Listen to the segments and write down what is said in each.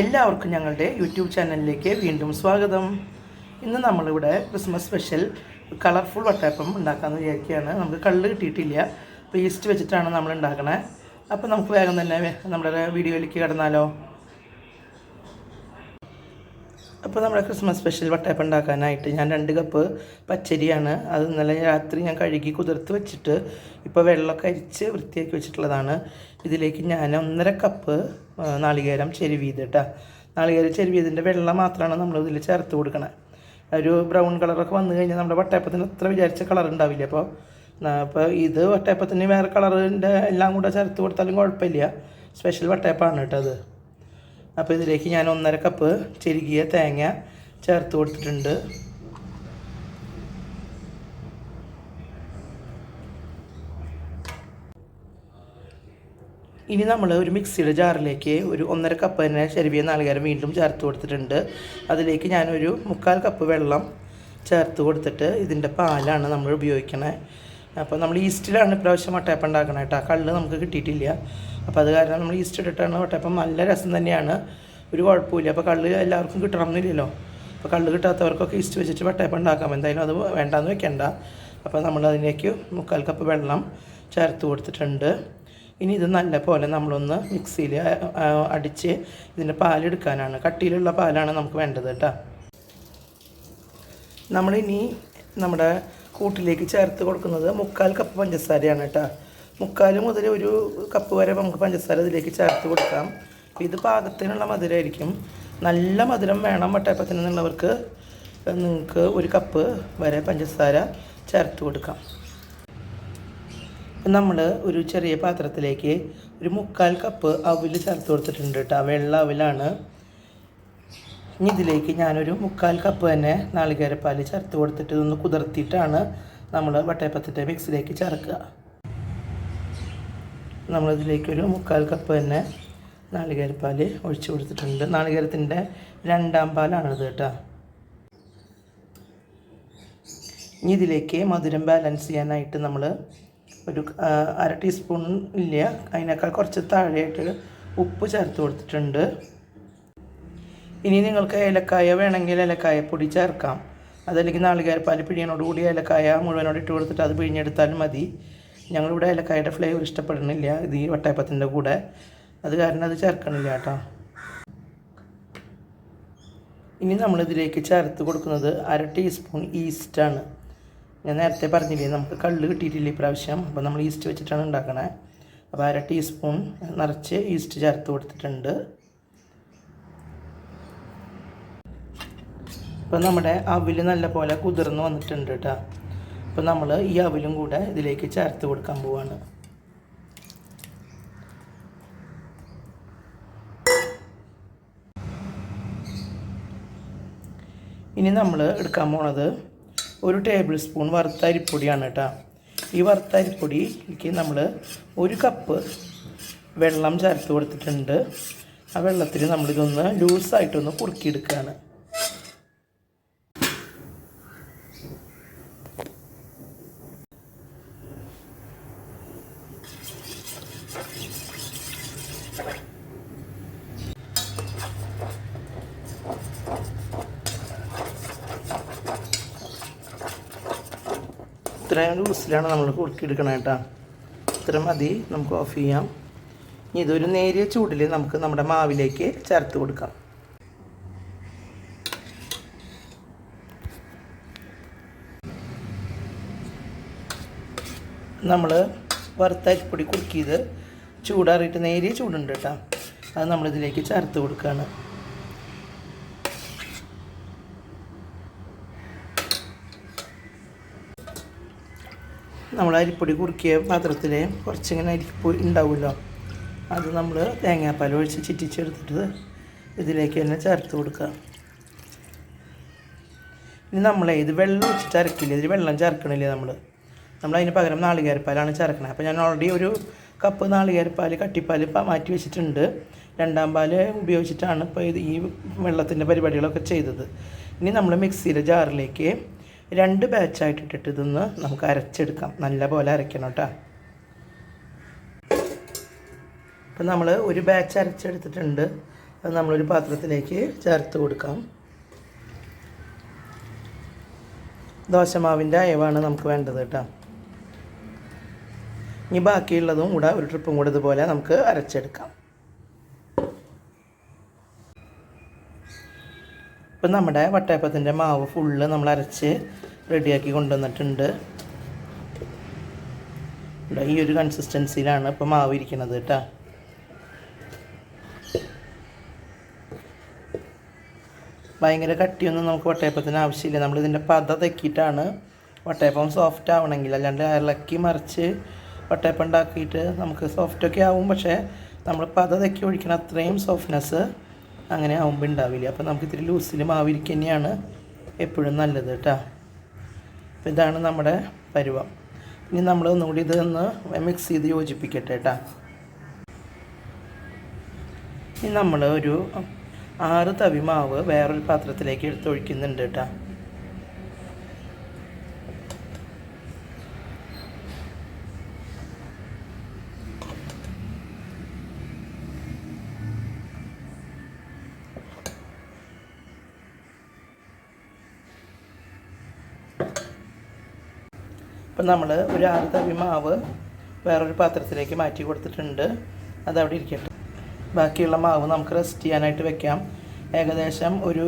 എല്ലാവർക്കും ഞങ്ങളുടെ യൂട്യൂബ് ചാനലിലേക്ക് വീണ്ടും സ്വാഗതം. ഇന്ന് നമ്മളിവിടെ ക്രിസ്മസ് സ്പെഷ്യൽ കളർഫുൾ വട്ടയപ്പം ഉണ്ടാക്കാമെന്ന് വിചാരിക്കുകയാണ്. നമുക്ക് കള്ള് കിട്ടിയിട്ടില്ല. പേസ്റ്റ് വെച്ചിട്ടാണ് നമ്മൾ ഉണ്ടാക്കണേ. അപ്പോൾ നമുക്ക് വേഗം തന്നെ നമ്മുടെ വീഡിയോയിലേക്ക് കിടന്നാലോ. അപ്പോൾ നമ്മുടെ ക്രിസ്മസ് സ്പെഷ്യൽ വട്ടയപ്പം ഉണ്ടാക്കാനായിട്ട് ഞാൻ രണ്ട് കപ്പ് പച്ചരിയാണ്. അത് ഇന്നലെ രാത്രി ഞാൻ കഴുകി കുതിർത്ത് വെച്ചിട്ട് ഇപ്പോൾ വെള്ളമൊക്കെ അരിച്ച് വൃത്തിയാക്കി വെച്ചിട്ടുള്ളതാണ്. ഇതിലേക്ക് ഞാൻ ഒന്നര കപ്പ് നാളികേരം ചെരുവീത് കേട്ടോ നാളികേരം ചെരുവീതിന്റെ വെള്ളം മാത്രമാണ് നമ്മൾ ഇതിൽ ചേർത്ത് കൊടുക്കണത് ഒരു ബ്രൗൺ കളറൊക്കെ വന്നു കഴിഞ്ഞാൽ നമ്മുടെ വട്ടയപ്പത്തിന് അത്ര വിചാരിച്ച കളർ ഉണ്ടാവില്ല അപ്പോൾ അപ്പോൾ ഇത് വട്ടയപ്പത്തിന് വേറെ കളറിന്റെ എല്ലാം കൂടെ ചേർത്ത് കൊടുത്താലും കുഴപ്പമില്ല. സ്പെഷ്യൽ വട്ടയപ്പാണ് കേട്ടോ അത്. അപ്പോൾ ഇതിലേക്ക് ഞാൻ ഒന്നര കപ്പ് ചെരുകിയ തേങ്ങ ചേർത്ത് കൊടുത്തിട്ടുണ്ട്. ഇനി നമ്മൾ ഒരു മിക്സിയുടെ ജാറിലേക്ക് ഒരു ഒന്നര കപ്പ് തന്നെ ചെരുവിയ നാളികേരം വീണ്ടും ചേർത്ത് കൊടുത്തിട്ടുണ്ട്. അതിലേക്ക് ഞാനൊരു മുക്കാൽ കപ്പ് വെള്ളം ചേർത്ത് കൊടുത്തിട്ട് ഇതിന്റെ പാലാണ് നമ്മൾ ഉപയോഗിക്കണേ. അപ്പോൾ നമ്മൾ ഈസ്റ്റിലാണ് ഇപ്രാവശ്യം മട്ടയപ്പം ഉണ്ടാക്കണേ കേട്ടോ കള്ള് നമുക്ക് കിട്ടിയിട്ടില്ല. അപ്പോൾ അത് കാരണം നമ്മൾ ഈസ്റ്റ് ഇട്ടിട്ടാണ് വട്ടയപ്പം നല്ല രസം തന്നെയാണ്. ഒരു കുഴപ്പമില്ല. അപ്പോൾ കള്ള് എല്ലാവർക്കും കിട്ടണമെന്നില്ലല്ലോ അപ്പോൾ കള്ള് കിട്ടാത്തവർക്കൊക്കെ ഈസ്റ്റ് വെച്ചിട്ട് വട്ടയപ്പം ഉണ്ടാക്കാം. എന്തായാലും അത് വേണ്ടാന്ന് വെക്കണ്ട. അപ്പോൾ നമ്മൾ അതിലേക്ക് മുക്കാൽ കപ്പ് വെള്ളം ചേർത്ത് കൊടുത്തിട്ടുണ്ട്. ഇനി ഇത് നല്ല പോലെ നമ്മളൊന്ന് മിക്സിയിൽ അടിച്ച് ഇതിന്റെ പാലെടുക്കാനാണ് കട്ടിയിലുള്ള പാലാണ് നമുക്ക് വേണ്ടത് കേട്ടോ. നമ്മളിനി നമ്മുടെ കൂട്ടിലേക്ക് ചേർത്ത് കൊടുക്കുന്നത് മുക്കാൽ കപ്പ് പഞ്ചസാരയാണ് കേട്ടോ. മുക്കാൽ മുതൽ ഒരു കപ്പ് വരെ നമുക്ക് പഞ്ചസാര ഇതിലേക്ക് ചേർത്ത് കൊടുക്കാം. ഇത് പാകത്തിനുള്ള മധുരമായിരിക്കും നല്ല മധുരം വേണം വട്ടയപ്പത്തിന് എന്നുള്ളവർക്ക് നിങ്ങൾക്ക് ഒരു കപ്പ് വരെ പഞ്ചസാര ചേർത്ത് കൊടുക്കാം. നമ്മൾ ഒരു ചെറിയ പാത്രത്തിലേക്ക് ഒരു മുക്കാൽ കപ്പ് അവിൽ ചേർത്ത് കൊടുത്തിട്ടുണ്ട് കേട്ടോ. വെള്ള അവിലാണ്. ഇനി ഇതിലേക്ക് ഞാനൊരു മുക്കാൽ കപ്പ് തന്നെ നാളികേരപ്പാൽ ചേർത്ത് കൊടുത്തിട്ട് ഇതൊന്ന് കുതിർത്തിയിട്ടാണ് നമ്മൾ വട്ടയപ്പത്തിന്റെ മിക്സിലേക്ക് ചേർക്കുക. നമ്മളിതിലേക്കൊരു മുക്കാൽ കപ്പ് തന്നെ നാളികേരപ്പാൽ ഒഴിച്ചു കൊടുത്തിട്ടുണ്ട്. നാളികേരത്തിന്റെ രണ്ടാം പാലാണിത് കേട്ടോ. ഇനി ഇതിലേക്ക് മധുരം ബാലൻസ് ചെയ്യാനായിട്ട് നമ്മൾ ഒരു അര ടീസ്പൂൺ ഇല്ല അതിനേക്കാൾ കുറച്ച് താഴെയായിട്ട് ഉപ്പ് ചേർത്ത് കൊടുത്തിട്ടുണ്ട്. ഇനി നിങ്ങൾക്ക് ഏലക്കായ വേണമെങ്കിൽ ഏലക്കായ പൊടി ചേർക്കാം. അതല്ലെങ്കിൽ നാളികേരപ്പാൽ പിഴിയനോടുകൂടി ഏലക്കായ മുഴുവനോട് ഇട്ട് കൊടുത്തിട്ട് അത് പിഴിഞ്ഞെടുത്താലും മതി. ഞങ്ങളിവിടെ ഏലക്കായുടെ ഫ്ലേവർ ഇഷ്ടപ്പെടുന്നില്ല. ഇത് ഈ വട്ടയപ്പത്തിന്റെ കൂടെ. അത് കാരണം അത് ചേർക്കണില്ല കേട്ടോ. ഇനി നമ്മളിതിലേക്ക് ചേർത്ത് കൊടുക്കുന്നത് അര ടീസ്പൂൺ ഈസ്റ്റാണ് ഞാൻ നേരത്തെ പറഞ്ഞില്ലേ നമുക്ക് കള്ള് കിട്ടിയിട്ടില്ല ഇപ്രാവശ്യം. അപ്പോൾ നമ്മൾ ഈസ്റ്റ് വെച്ചിട്ടാണ് ഉണ്ടാക്കണേ. അപ്പോൾ അര ടീസ്പൂൺ നിറച്ച് ഈസ്റ്റ് ചേർത്ത് കൊടുത്തിട്ടുണ്ട്. അപ്പോൾ നമ്മുടെ അവിൽ നല്ല പോലെ കുതിർന്ന് വന്നിട്ടുണ്ട് കേട്ടോ. അപ്പോൾ നമ്മൾ ഈ അവിലും കൂടെ ഇതിലേക്ക് ചേർത്ത് കൊടുക്കാൻ പോവാണ്. ഇനി നമ്മൾ എടുക്കാൻ പോണത് ഒരു ടേബിൾ സ്പൂൺ വറുത്ത അരിപ്പൊടിയാണ് കേട്ടോ. ഈ വറുത്ത അരിപ്പൊടിക്ക് നമ്മൾ ഒരു കപ്പ് വെള്ളം ചേർത്ത് കൊടുത്തിട്ടുണ്ട്. ആ വെള്ളത്തിൽ നമ്മളിതൊന്ന് ലൂസായിട്ടൊന്ന് കുറുക്കിയെടുക്കുകയാണ് ഇത്രയും ലൂസിലാണ് നമ്മൾ കുറുക്കിയെടുക്കണം കേട്ടോ. ഇത്ര മതി നമുക്ക് ഓഫ് ചെയ്യാം. ഇനി ഇതൊരു നേരിയ ചൂടിൽ നമുക്ക് നമ്മുടെ മാവിലേക്ക് ചേർത്ത് കൊടുക്കാം. നമ്മൾ വറുത്ത അരിപ്പൊടി കുറുക്കിയത് ചൂടാറിയിട്ട് നേരിയ ചൂടുണ്ട് കേട്ടോ. അത് നമ്മളിതിലേക്ക് ചേർത്ത് കൊടുക്കുകയാണ് നമ്മൾ അരിപ്പൊടി കുറുക്കിയ പാത്രത്തിൽ കുറച്ചിങ്ങനെ അരിപ്പൊടി ഉണ്ടാവുമല്ലോ. അത് നമ്മൾ തേങ്ങാപ്പാൽ ഒഴിച്ച് ചിറ്റിച്ചെടുത്തിട്ട് ഇതിലേക്ക് തന്നെ ചേർത്ത് കൊടുക്കുക. ഇനി നമ്മളെ ഇത് വെള്ളം ഒഴിച്ച് അരക്കില്ല? ഇതിൽ വെള്ളം ചേർക്കണില്ലേ നമ്മൾ നമ്മൾ അതിന് പകരം നാളികേരപ്പാലാണ് ചേർക്കണത് അപ്പോൾ ഞാൻ ഓൾറെഡി ഒരു കപ്പ് നാളികേരപ്പാൽ കട്ടിപ്പാൽ മാറ്റി വെച്ചിട്ടുണ്ട്. രണ്ടാം പാൽ ഉപയോഗിച്ചിട്ടാണ് ഇപ്പോൾ ഇത് ഈ വെള്ളത്തിന്റെ പരിപാടികളൊക്കെ ചെയ്തത്. ഇനി നമ്മൾ മിക്സിയിലെ ജാറിലേക്ക് രണ്ട് ബാച്ചായിട്ട് ഇട്ടിട്ട് ഇതൊന്ന് നമുക്ക് അരച്ചെടുക്കാം. നല്ല പോലെ അരയ്ക്കണം കേട്ടോ. അപ്പം നമ്മൾ ഒരു ബാച്ച് അരച്ചെടുത്തിട്ടുണ്ട്. അത് നമ്മളൊരു പാത്രത്തിലേക്ക് ചേർത്ത് കൊടുക്കാം. ദോശമാവിന്റെ അയവാണ് നമുക്ക് വേണ്ടത് കേട്ടോ. ഇനി ബാക്കിയുള്ളതും കൂടെ ഒരു ട്രിപ്പും കൂടെ ഇതുപോലെ നമുക്ക് അരച്ചെടുക്കാം. ഇപ്പം നമ്മുടെ വട്ടയപ്പത്തിന്റെ മാവ് ഫുള്ള് നമ്മൾ അരച്ച് റെഡിയാക്കി കൊണ്ടുവന്നിട്ടുണ്ട്. ഈ ഒരു കൺസിസ്റ്റൻസിയിലാണ് ഇപ്പോൾ മാവ് ഇരിക്കുന്നത് കേട്ടോ. ഭയങ്കര കട്ടിയൊന്നും നമുക്ക് വട്ടയപ്പത്തിന് ആവശ്യമില്ല. നമ്മൾ ഇതിന്റെ പത തെക്കിയിട്ടാണ് വട്ടയപ്പം സോഫ്റ്റ് ആവണമെങ്കിൽ. അല്ലാണ്ട് ഇളക്കി മറിച്ച് വട്ടയപ്പം ഉണ്ടാക്കിയിട്ട് നമുക്ക് സോഫ്റ്റൊക്കെ ആവും. പക്ഷേ നമ്മൾ പത തെക്കി ഒഴിക്കണ അത്രയും സോഫ്റ്റ്നെസ് അങ്ങനെ ആവുമ്പോൾ ഉണ്ടാവില്ല. അപ്പോൾ നമുക്ക് ഇത്തിരി ലൂസിൽ മാവിരിക്കുക തന്നെയാണ് എപ്പോഴും നല്ലത് കേട്ടോ. അപ്പോൾ ഇതാണ് നമ്മുടെ പരുവം. ഇനി നമ്മൾ ഒന്നുകൂടി ഇതൊന്ന് മിക്സ് ചെയ്ത് യോജിപ്പിക്കട്ടെ കേട്ടോ. ഇനി നമ്മൾ ഒരു ആറ് തവി മാവ് വേറൊരു പാത്രത്തിലേക്ക് എടുത്ത് ഒഴിക്കുന്നുണ്ട് കേട്ടോ. ഇപ്പം നമ്മൾ ഒരു തവി മാവ് വേറൊരു പാത്രത്തിലേക്ക് മാറ്റി കൊടുത്തിട്ടുണ്ട്. അത് അവിടെ ഇരിക്കട്ടെ. ബാക്കിയുള്ള മാവ് നമുക്ക് റെസ്റ്റ് ചെയ്യാനായിട്ട് വെക്കാം. ഏകദേശം ഒരു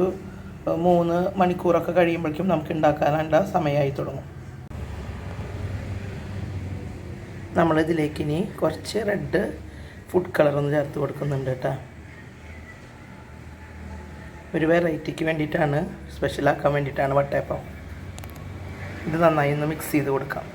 മൂന്ന് മണിക്കൂറൊക്കെ കഴിയുമ്പോഴേക്കും നമുക്ക് ഉണ്ടാക്കാനുള്ള സമയമായി തുടങ്ങും. നമ്മളിതിലേക്ക് ഇനി കുറച്ച് റെഡ് ഫുഡ് കളറൊന്ന് ചേർത്ത് കൊടുക്കുന്നുണ്ട് കേട്ടോ. ഒരു വെറൈറ്റിക്ക് വേണ്ടിയിട്ടാണ് സ്പെഷ്യലാക്കാൻ വേണ്ടിയിട്ടാണ് വട്ടയപ്പം. ഇത് നന്നായി ഒന്ന് മിക്സ് ചെയ്ത് കൊടുക്കാം.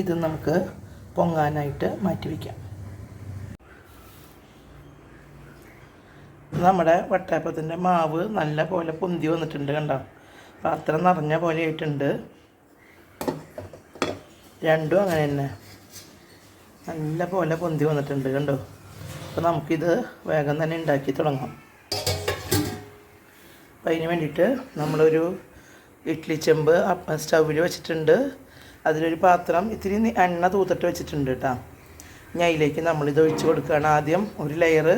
ഇത് നമുക്ക് പൊങ്ങാനായിട്ട് മാറ്റി വയ്ക്കാം നമ്മുടെ വട്ടയപ്പത്തിന്റെ മാവ് നല്ല പോലെ പൊന്തി വന്നിട്ടുണ്ട് കണ്ടോ? പാത്രം നിറഞ്ഞ പോലെ ആയിട്ടുണ്ട്. രണ്ടും അങ്ങനെ തന്നെ. നല്ല പോലെ പൊന്തി വന്നിട്ടുണ്ട് കണ്ടോ? അപ്പോൾ നമുക്കിത് വേഗം തന്നെ ഉണ്ടാക്കി തുടങ്ങാം. അപ്പോൾ അതിന് വേണ്ടിയിട്ട് നമ്മളൊരു ഇഡ്ലി ചെമ്പ് സ്റ്റൗവിൽ വെച്ചിട്ടുണ്ട്. അതിലൊരു പാത്രം ഇത്തിരി എണ്ണ തൂത്തിട്ട് വെച്ചിട്ടുണ്ട് കേട്ടോ ഇനി അതിലേക്ക് നമ്മളിത് ഒഴിച്ചു കൊടുക്കുകയാണ്. ആദ്യം ഒരു ലെയർ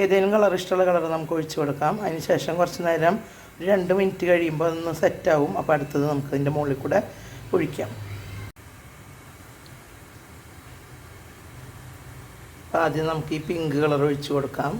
ഏതെങ്കിലും കളർ ഇഷ്ടമുള്ള കളർ നമുക്ക് ഒഴിച്ചു കൊടുക്കാം. അതിന് ശേഷം കുറച്ച് നേരം ഒരു രണ്ട് മിനിറ്റ് കഴിയുമ്പോൾ അതൊന്ന് സെറ്റാവും അപ്പോൾ അടുത്തത് നമുക്ക് അതിന്റെ മുകളിൽ കൂടെ ഒഴിക്കാം. അപ്പോൾ ആദ്യം നമുക്ക് ഈ പിങ്ക് കളർ ഒഴിച്ചു കൊടുക്കാം.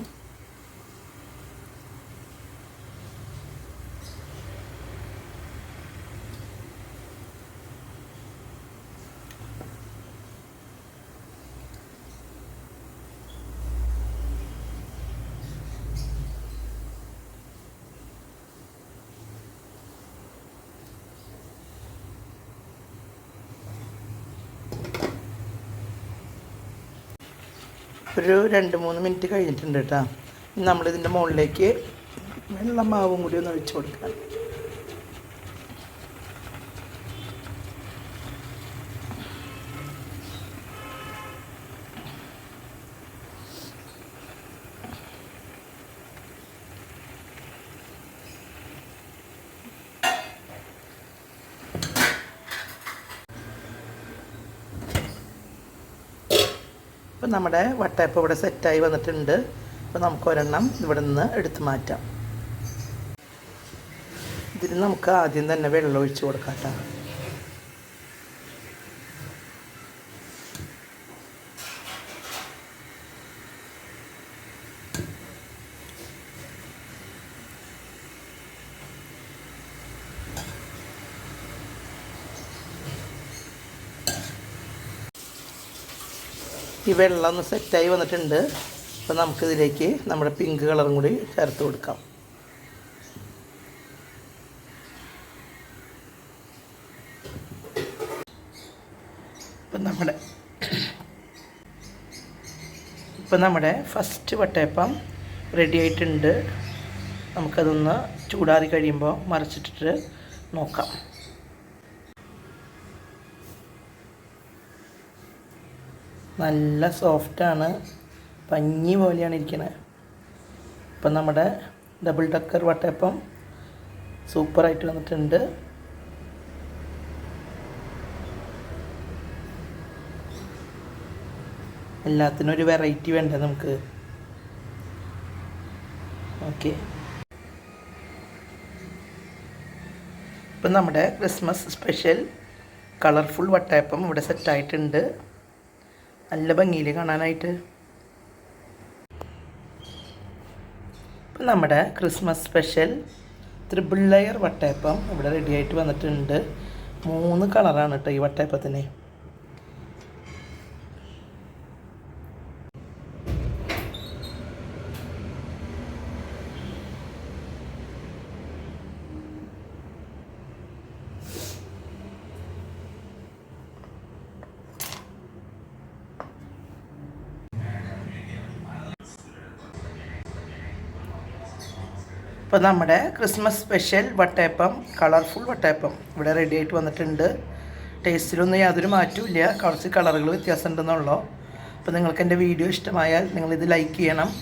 ഒരു രണ്ട് മൂന്ന് മിനിറ്റ് കഴിഞ്ഞിട്ടുണ്ട് കേട്ടോ. നമ്മളിതിന്റെ മുകളിലേക്ക് വെള്ളം മാവും കൂടി ഒന്ന് ഒഴിച്ചു കൊടുക്കാം. ഇപ്പം നമ്മുടെ വട്ടയപ്പം ഇവിടെ സെറ്റായി വന്നിട്ടുണ്ട്. അപ്പോൾ നമുക്ക് ഒരെണ്ണം ഇവിടെ നിന്ന് എടുത്ത് മാറ്റാം. ഇതിന് നമുക്ക് ആദ്യം തന്നെ വെള്ളം ഒഴിച്ച് കൊടുക്കാം കേട്ടോ. ഈ വെള്ളം ഒന്ന് സെറ്റായി വന്നിട്ടുണ്ട്. അപ്പോൾ നമുക്കിതിലേക്ക് നമ്മുടെ പിങ്ക് കളറും കൂടി ചേർത്ത് കൊടുക്കാം. ഇപ്പം നമ്മുടെ ഇപ്പം നമ്മുടെ ഫസ്റ്റ് വട്ടയപ്പം റെഡി ആയിട്ടുണ്ട്. നമുക്കതൊന്ന് ചൂടാറി കഴിയുമ്പോൾ മറിച്ചിട്ടിട്ട് നോക്കാം. നല്ല സോഫ്റ്റാണ് പഞ്ഞി പോലെയാണ് ഇരിക്കുന്നത് ഇപ്പം നമ്മുടെ ഡബിൾ ഡക്കർ വട്ടയപ്പം സൂപ്പറായിട്ട് വന്നിട്ടുണ്ട്. എല്ലാത്തിനും ഒരു വെറൈറ്റി വേണ്ടേ നമുക്ക്? ഓക്കെ ഇപ്പം നമ്മുടെ ക്രിസ്മസ് സ്പെഷ്യൽ കളർഫുൾ വട്ടയപ്പം ഇവിടെ സെറ്റായിട്ടുണ്ട് നല്ല ഭംഗിയിൽ കാണാനായിട്ട്. ഇപ്പം നമ്മുടെ ക്രിസ്മസ് സ്പെഷ്യൽ ത്രിബിൾ ലെയർ വട്ടയപ്പം ഇവിടെ റെഡിയായിട്ട് വന്നിട്ടുണ്ട്. മൂന്ന് കളറാണ് കേട്ടോ ഈ വട്ടയപ്പത്തിന്. ഇപ്പോൾ നമ്മുടെ ക്രിസ്മസ് സ്പെഷ്യൽ വട്ടയപ്പം കളർഫുൾ വട്ടയപ്പം ഇവിടെ റെഡി ആയിട്ട് വന്നിട്ടുണ്ട്. ടേസ്റ്റിലൊന്നും യാതൊരു മാറ്റമില്ല കുറച്ച് കളറുകൾ വ്യത്യാസം ഉണ്ടെന്നുള്ളൂ അപ്പോൾ നിങ്ങൾക്ക് എന്റെ വീഡിയോ ഇഷ്ടമായാൽ നിങ്ങളിത് ലൈക്ക് ചെയ്യണം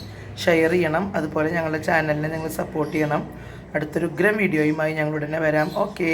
ഷെയർ ചെയ്യണം. അതുപോലെ ഞങ്ങളുടെ ചാനലിനെ നിങ്ങൾ സപ്പോർട്ട് ചെയ്യണം. അടുത്തൊരു ഉഗ്രം വീഡിയോയുമായി ഞങ്ങൾ ഉടനെ വരാം. ഓക്കേ